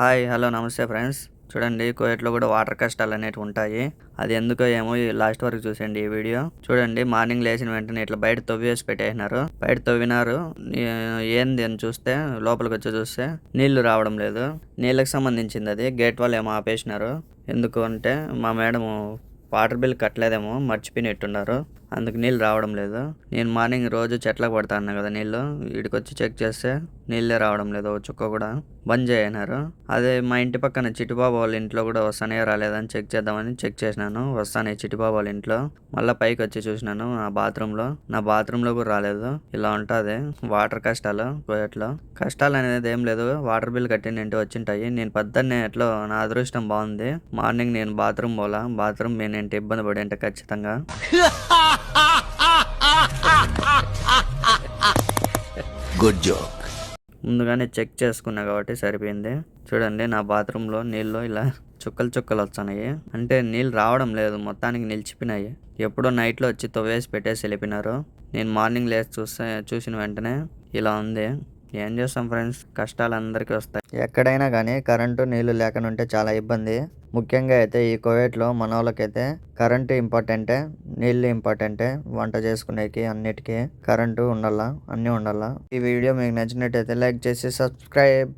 Hi hello నమస్తే friends. చూడండి కోయట్లో కూడా వాటర్ కష్టాలు అనేవి ఉంటాయి. అది ఎందుకో ఏమో లాస్ట్ వరకు చూసండి ఈ వీడియో. చూడండి మార్నింగ్ లేచిన వెంటనే ఇట్లా బయట తవ్వేసి పెట్టేసినారు. బయట తవ్వినారు. ఏంది అని చూస్తే లోపలికి వచ్చి చూస్తే నీళ్ళు రావడం లేదు. నీళ్ళకి సంబంధించింది అది. గేట్ వాళ్ళు ఏమో ఆపేసినారు. ఎందుకు అంటే మా మేడము వాటర్ బిల్ కట్టలేదేమో మర్చిపోయినట్టున్నారు. అందుకు నీళ్ళు రావడం లేదు. నేను మార్నింగ్ రోజు చెట్లకు పడతాను కదా నీళ్ళు. వీడికి వచ్చి చెక్ చేస్తే నీళ్ళే రావడం లేదు ఓ చుక్క కూడా. బంద్ చేయనారు అదే మా ఇంటి పక్కన చిట్టుబాబు వాళ్ళ ఇంట్లో కూడా వస్తానే రాలేదని చెక్ చేద్దామని చెక్ చేసినాను. వస్తానే చిట్టుబాబు వాళ్ళ ఇంట్లో. మళ్ళీ పైకి వచ్చి చూసినాను నా బాత్రూంలో. నా బాత్రూంలో కూడా రాలేదు. ఇలా ఉంటుంది. వాటర్ కష్టాలు కోయట్లో కష్టాలు అనేది ఏం లేదు. వాటర్ బిల్ కట్టి ఇంటి వచ్చింటాయి. నేను పొద్దున్నే ఎట్లో నా అదృష్టం బాగుంది. మార్నింగ్ నేను బాత్రూమ్ పోలా. బాత్రూమ్ నేను ఏంటి ఇబ్బంది పడేంటే ఖచ్చితంగా? గుడ్ జోక్ ముందుగానే చెక్ చేసుకున్నా కాబట్టి సరిపోయింది. చూడండి నా బాత్రూంలో నీళ్ళు ఇలా చుక్కలు చుక్కలు వచ్చినాయి అంటే నీళ్ళు రావడం లేదు మొత్తానికి నిలిచిపోయినాయి. ఎప్పుడో నైట్లో వచ్చి తొవ్వేసి పెట్టేసి వెళ్ళిపోయినారు. నేను మార్నింగ్ లేచి చూస్తే చూసిన వెంటనే ఇలా ఉంది. ఏం చేస్తాం ఫ్రెండ్స్? కష్టాలు అందరికీ వస్తాయి. ఎక్కడైనా కానీ కరెంటు నీళ్ళు లేకుండా ఉంటే చాలా ఇబ్బంది. ముఖ్యంగా అయితే ఈ కోవిడ్లో మన వాళ్ళకైతే కరెంటు ఇంపార్టెంటే నీళ్ళు ఇంపార్టెంటే వంట చేసుకునేకి అన్నిటికీ కరెంటు ఉండాలా అన్నీ ఉండాలా. ఈ వీడియో మీకు నచ్చినట్టయితే లైక్ చేసి సబ్స్క్రైబ్.